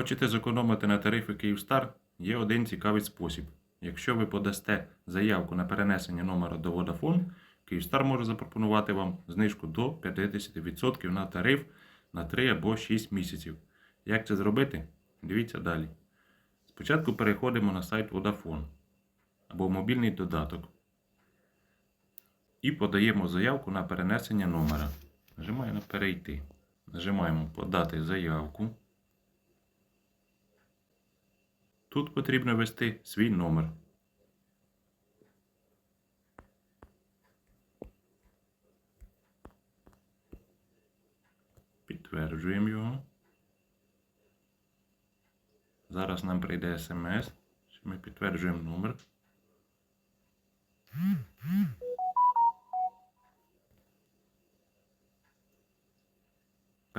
Хочете зекономити на тарифи Київстар? Є один цікавий спосіб. Якщо ви подасте заявку на перенесення номера до Vodafone, Київстар може запропонувати вам знижку до 50% на тариф на 3 або 6 місяців. Як це зробити? Дивіться далі. Спочатку переходимо на сайт Vodafone або мобільний додаток і подаємо заявку на перенесення номера. Нажимаємо перейти. Нажимаємо подати заявку. Тут потрібно ввести свій номер. Підтверджуємо його. Зараз нам прийде смс, що ми підтверджуємо номер.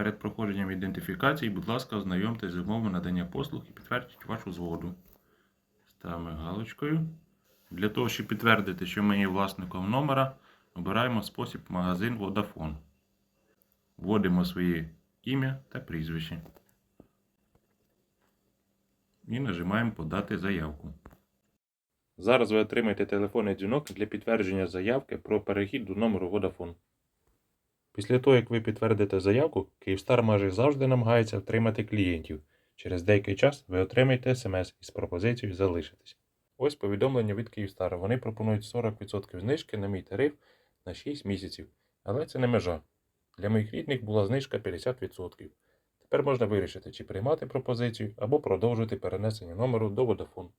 Перед проходженням ідентифікації, будь ласка, ознайомтесь з умовами надання послуг і підтвердіть вашу згоду. Ставимо галочкою. Для того, щоб підтвердити, що ми є власником номера, обираємо спосіб магазин Vodafone. Вводимо своє ім'я та прізвище. І нажимаємо Подати заявку. Зараз ви отримаєте телефонний дзвінок для підтвердження заявки про перехід до номеру Vodafone. Після того, як ви підтвердите заявку, Київстар майже завжди намагається втримати клієнтів. Через деякий час ви отримаєте смс із пропозицією залишитись. Ось повідомлення від Київстара. Вони пропонують 40% знижки на мій тариф на 6 місяців. Але це не межа. Для моїх рідних була знижка 50%. Тепер можна вирішити, чи приймати пропозицію або продовжити перенесення номеру до Vodafone.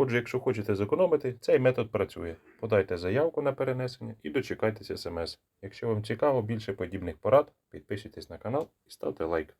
Отже, якщо хочете зекономити, цей метод працює. Подайте заявку на перенесення і дочекайтеся смс. Якщо вам цікаво більше подібних порад, підписуйтесь на канал і ставте лайк.